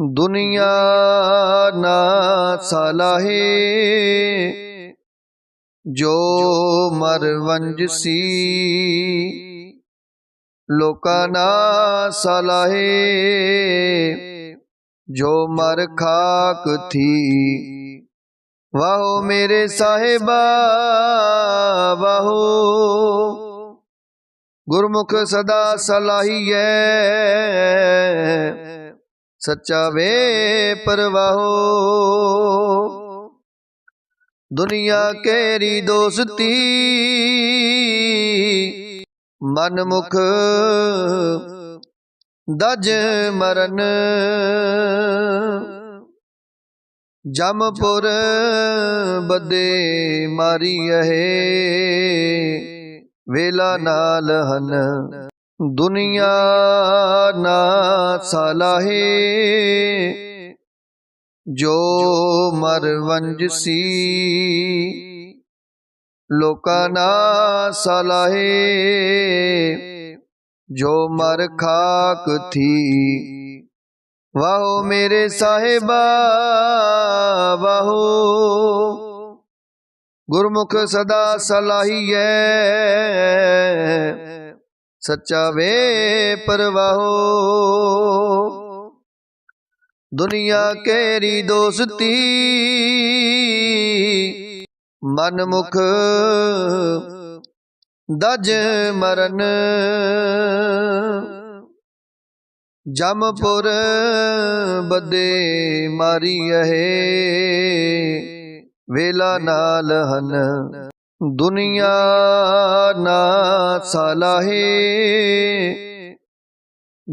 ਦੁਨੀਆ ਨਾ ਸਲਾਹੇ ਜੋ ਮਰ ਵੰਜਸੀ ਲੋਕਾਂ ਨਾ ਸਲਾਹੇ ਜੋ ਮਰ ਖਾਕ ਥੀ ਵਾਹੋ ਮੇਰੇ ਸਾਹਿਬਾ ਵਾਹੋ ਗੁਰਮੁਖ ਸਦਾ ਸਲਾਹੀਐ ਸੱਚਾ ਵੇ ਪਰਵਾਹੋ। ਦੁਨੀਆ ਕੇਰੀ ਦੋਸਤੀ ਮਨ ਮੁਖ ਦਜ ਮਰਨ। ਜਮਪੁਰ ਬੱਦੇ ਮਾਰੀ ਹੈ। ਵੇਲਾ ਨਾਲ ਹਨ। ਦੁਨੀਆ ਨਾ ਸਲਾਹੇ, ਜੋ ਮਰ ਵੰਜਸੀ ਲੋਕਾਂ ਨਾ ਸਲਾਹੇ, ਜੋ ਮਰ ਖਾਕ ਥੀ। ਵਾਹੋ ਮੇਰੇ ਸਾਹਿਬਾ, ਵਾਹੋ। ਗੁਰਮੁਖ ਸਦਾ ਸਲਾਹੀਐ ਸੱਚਾ ਵੇ ਪਰਵਾਹੋ। ਦੁਨੀਆ ਕੇਰੀ ਦੋਸਤੀ। ਮਨ ਮੁਖ ਦਜ ਮਰਨ। ਜਮਪੁਰ ਬੱਦੇ ਮਾਰੀ ਹੈ। ਵੇਲਾ ਨਾਲ ਹਨ। ਦੁਨੀਆ ਨਾ ਸਲਾਹੇ,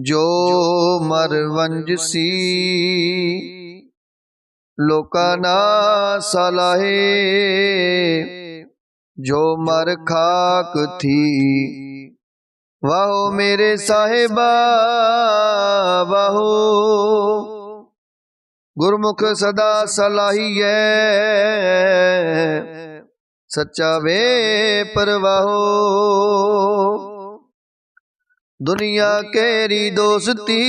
ਜੋ ਮਰ ਸੀ। ਲੋਕਾਂ ਨਾ ਸਲਾਹੇ, ਜੋ ਮਰ ਖਾਕ ਥੀ। ਵਾਹੋ ਮੇਰੇ ਸਾਹਿਬਾ, ਵਾਹੋ। ਗੁਰਮੁਖ ਸਦਾ ਸਲਾਹੀਐ ਸੱਚਾ ਵੇ ਪਰਵਾਹੋ। ਦੁਨੀਆ ਕੇਰੀ ਦੋਸਤੀ।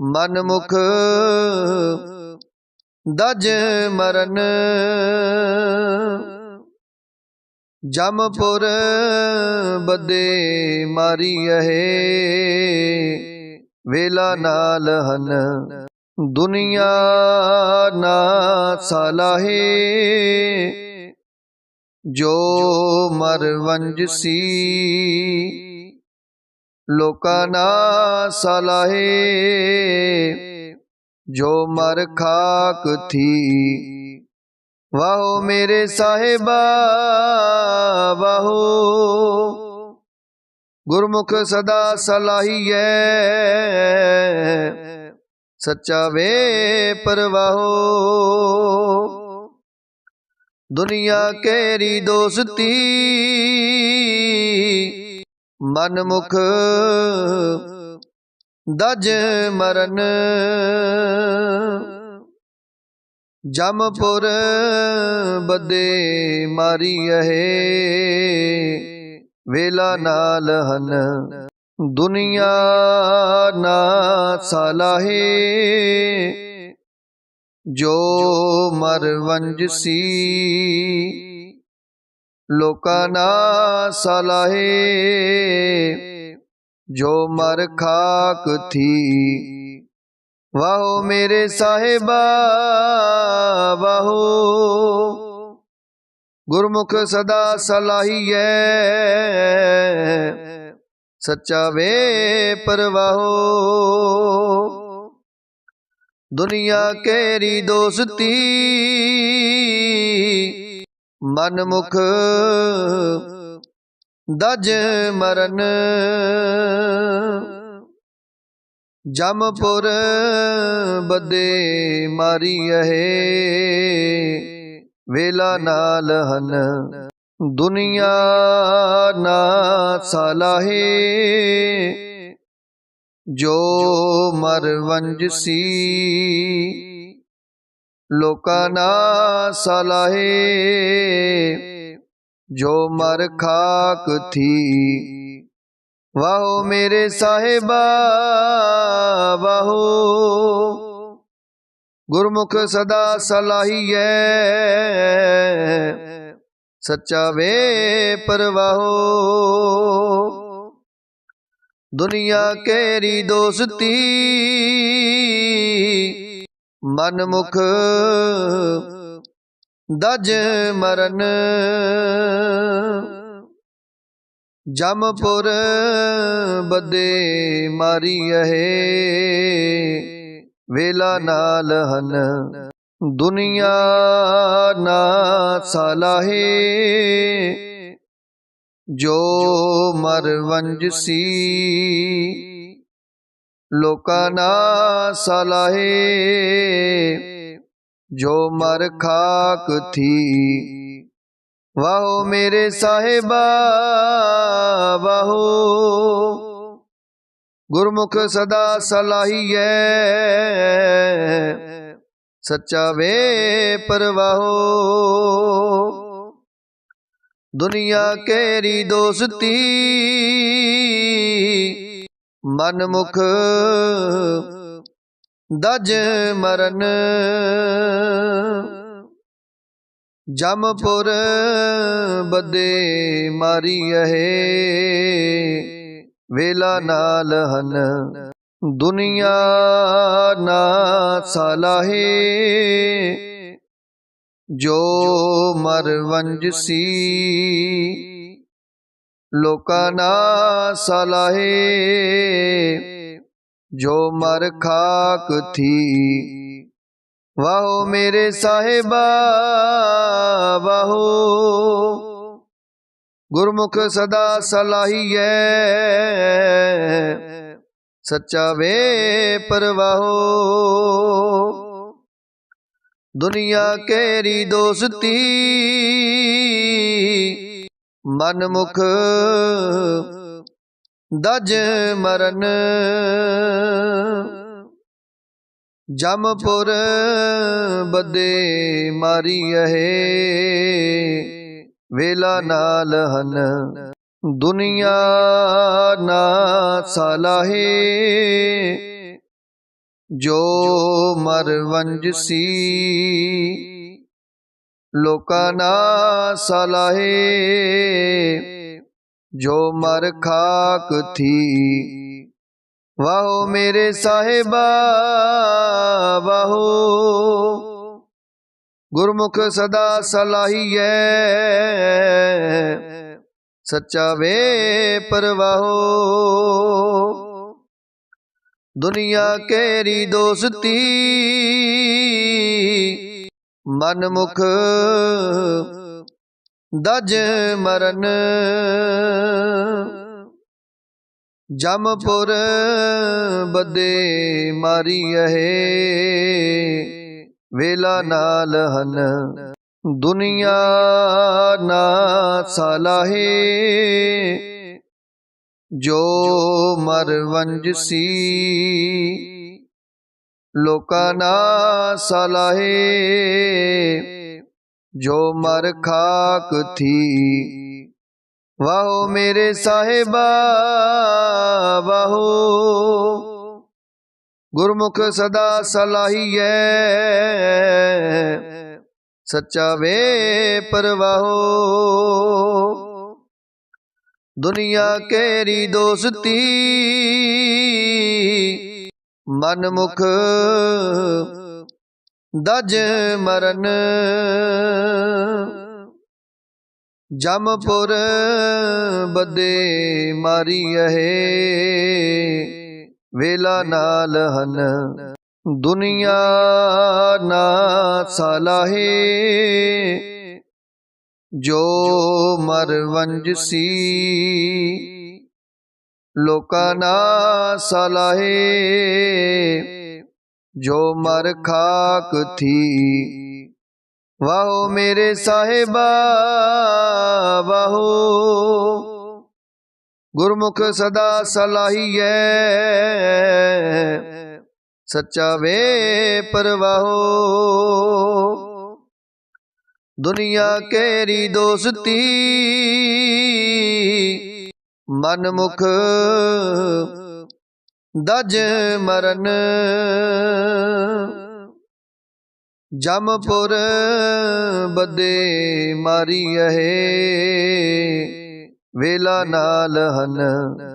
ਮਨ ਮੁਖ ਦਜ ਮਰਨ। ਜਮਪੁਰ ਬੱਦੇ ਮਾਰੀ ਹੈ। ਵੇਲਾ ਨਾਲ ਹਨ। ਦੁਨੀਆ ਨਾ ਸਲਾਹੇ ਜੋ ਮਰ ਸੀ। ਲੋਕਾਂ ਨਾ ਸਲਾਹੇ ਜੋ ਮਰ ਖਾਕ ਥੀ। ਵਾਹੋ ਮੇਰੇ ਸਾਹਿਬਾ, ਵਾਹੋ। ਗੁਰਮੁਖ ਸਦਾ ਸਲਾਹੀਐ ਸੱਚਾ ਵੇ ਪਰਵਾਹੋ। ਦੁਨੀਆ ਕੇਰੀ ਦੋਸਤੀ। ਮਨ ਮੁਖ ਦਜ ਮਰਨ। ਜਮਪੁਰ ਬੱਦੇ ਮਾਰੀ ਹੈ ਵੇਲਾ ਨਾਲ ਹਨ। ਦੁਨੀਆ ਨਾ ਸਲਾਹੇ, ਜੋ ਮਰ ਵੰਜਸੀ ਲੋਕਾਂ ਨਾ ਸਲਾਹੇ, ਜੋ ਮਰ ਖਾਕ ਥੀ। ਵਾਹੋ ਮੇਰੇ ਸਾਹਿਬਾ, ਵਾਹੋ। ਗੁਰਮੁਖ ਸਦਾ ਸਲਾਹੀਐ ਸੱਚਾ ਵੇ ਪਰਵਾਹੋ। ਦੁਨੀਆ ਕੇਰੀ ਦੋਸਤੀ। ਮਨ ਮੁਖ ਦਜ ਮਰਨ। ਜਮਪੁਰ ਬੱਦੇ ਮਾਰੀ ਹੈ। ਵੇਲਾ ਨਾਲ ਹਨ। ਦੁਨੀਆ ਨਾ ਸਲਾਹੇ, ਜੋ ਮਰਵੰਜ ਸੀ, ਲੋਕਾਂ ਨਾ ਸਲਾਹੇ, ਜੋ ਮਰ ਖਾਕ ਥੀ। ਵਾਹੋ ਮੇਰੇ ਸਾਹਿਬਾ ਬਾਹੋ ਗੁਰਮੁਖ ਸਦਾ ਸਲਾਹੀਐ ਸੱਚਾ ਵੇ ਪਰਵਾਹੋ। ਦੁਨੀਆ ਕੇਰੀ ਦੋਸਤੀ ਮਨ ਮੁਖ ਦਜ ਮਰਨ। ਜਮਪੁਰ ਬਦੇ ਮਾਰੀ ਅਹੇ ਵੇਲਾ ਨਾਲ ਹਨ। ਦੁਨੀਆ ਨਾ ਸਲਾਹੇ, ਜੋ ਮਰਵੰਜ ਸੀ, ਲੋਕਾਂ ਨਾ ਸਲਾਹੇ, ਜੋ ਮਰ ਖਾਕ ਥੀ। ਵਾਹੋ ਮੇਰੇ ਸਾਹਿਬਾ, ਵਾਹੋ। ਗੁਰਮੁਖ ਸਦਾ ਸਲਾਹੀਐ ਸੱਚਾ ਵੇ ਪਰਵਾਹੋ। ਦੁਨੀਆ ਕੇਰੀ ਦੋਸਤੀ? ਮਨ ਮੁਖ ਦਜ ਮਰਨ। ਜਮਪੁਰ ਬਦੇ ਮਾਰੀ ਅਹੇ ਵੇਲਾ ਨਾਲ ਹਨ। ਦੁਨੀਆ ਨਾ ਸਲਾਹੇ, ਜੋ ਮਰਵੰਜ ਸੀ। ਲੋਕਾਂ ਨਾ ਸਲਾਹੇ, ਜੋ ਮਰ ਖਾਕ ਥੀ। ਵਾਹੋ ਮੇਰੇ ਸਾਹਿਬਾ, ਵਾਹੋ। ਗੁਰਮੁਖ ਸਦਾ ਸਲਾਹੀਐ ਸੱਚਾ ਵੇ ਪਰਵਾਹੋ। ਦੁਨੀਆ ਕੇਰੀ ਦੋਸਤੀ ਮਨ ਮੁਖ ਦਜ ਮਰਨ। ਜਮਪੁਰ ਬਦੇ ਮਾਰੀ ਅਹੇ ਵੇਲਾ ਨਾਲ ਹਨ। ਦੁਨੀਆ ਨਾ ਸਲਾਹੇ ਜੋ ਮਰ ਵੰਜਸੀ ਲੋਕਾਂ ਨਾ ਸਲਾਹੇ ਜੋ ਮਰ ਖਾਕ ਥੀ ਵਾਹੋ ਮੇਰੇ ਸਾਹਿਬਾ ਵਾਹੋ ਗੁਰਮੁਖ ਸਦਾ ਸਲਾਹੀਐ ਸੱਚਾ ਵੇ ਪਰਵਾਹੋ। ਦੁਨੀਆ ਕੇਰੀ ਦੋਸਤੀ ਮਨ ਮੁਖ ਦਜ ਮਰਨ। ਜਮਪੁਰ ਬਦੇ ਮਾਰੀ ਅਹੇ ਵੇਲਾ ਨਾਲ ਹਨ। ਦੁਨੀਆ ਨਾ ਸਲਾਹੇ ਜੋ ਮਰ ਵੰਜਸੀ ਲੋਕਾਂ ਨਾ ਸਲਾਹੇ ਜੋ ਮਰ ਖਾਕ ਥੀ ਵਾਹੋ ਮੇਰੇ ਸਾਹਿਬਾ ਵਾਹੋ ਗੁਰਮੁਖ ਸਦਾ ਸਲਾਹੀਐ ਸੱਚਾ ਵੇ ਪਰਵਾਹੋ। ਦੁਨੀਆ ਕੇਰੀ ਦੋਸਤੀ ਮਨ ਮੁਖ ਦਜ ਮਰਨ। ਜਮਪੁਰ ਬਦੇ ਮਾਰੀ ਹੈ, ਵੇਲਾ ਨਾਲ ਹਨ। ਦੁਨੀਆ ਨਾ ਸਲਾਹੇ ਜੋ ਮਰ ਵੰਜਸੀ ਲੋਕਾਂ ਨਾ ਸਲਾਹੇ ਜੋ ਮਰ ਖਾਕ ਥੀ ਵਾਹੋ ਮੇਰੇ ਸਾਹਿਬਾ ਵਾਹੋ ਗੁਰਮੁਖ ਸਦਾ ਸਲਾਹੀਐ ਸੱਚਾ ਵੇ ਪਰਵਾਹੋ। ਦੁਨੀਆ ਕੇਰੀ ਦੋਸਤੀ। ਮਨ ਮੁਖ ਦਜ ਮਰਨ। ਜਮਪੁਰ ਬਦੇ ਮਾਰੀ ਹੈ। ਵੇਲਾ ਨਾਲ ਹਨ।